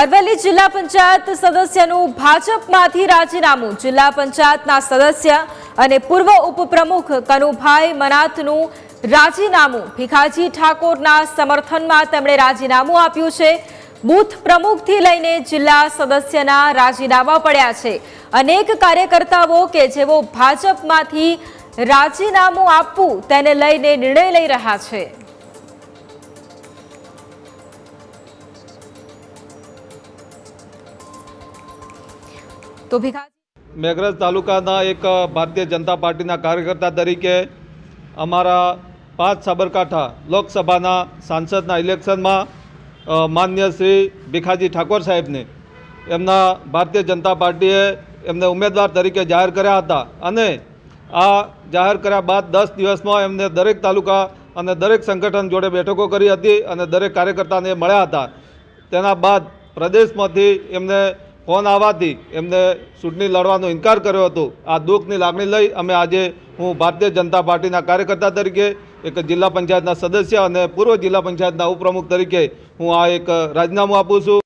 અરવલ્લી જિલ્લા પંચાયત સદસ્યનું ભાજપમાંથી રાજીનામું. જિલ્લા પંચાયતના સદસ્ય અને પૂર્વ ઉપપ્રમુખ કનુભાઈ મનાતનું રાજીનામું. ભીખાજી ઠાકોરના સમર્થનમાં તેમણે રાજીનામું આપ્યું છે. બૂથ પ્રમુખથી લઈને જિલ્લા સદસ્યના રાજીનામા પડ્યા છે. અનેક કાર્યકર્તાઓ કે જેઓ ભાજપમાંથી રાજીનામું આપવું તેને લઈને નિર્ણય લઈ રહ્યા છે. તો મેઘરજ તાલુકાના એક ભારતીય જનતા પાર્ટીના કાર્યકર્તા તરીકે અમારા પાંચ સાબરકાંઠા લોકસભાના સાંસદના ઇલેક્શનમાં માન્ય શ્રી ભીખાજી ઠાકોર સાહેબને એમના ભારતીય જનતા પાર્ટીએ એમને ઉમેદવાર તરીકે જાહેર કર્યા હતા અને આ જાહેર કર્યા બાદ દસ દિવસમાં એમને દરેક તાલુકા અને દરેક સંગઠન જોડે બેઠકો કરી હતી અને દરેક કાર્યકર્તાને મળ્યા હતા. તેના બાદ પ્રદેશમાંથી એમને ફોન આવવાથી એમને ચૂંટણી લડવાનો ઇનકાર કર્યો હતો. આ દુઃખની લાગણી લઈ અમે આજે હું ભારતીય જનતા પાર્ટીના કાર્યકર્તા તરીકે, એક જિલ્લા પંચાયતના સદસ્ય અને પૂર્વ જિલ્લા પંચાયતના ઉપપ્રમુખ તરીકે હું આ એક રાજીનામું આપું છું.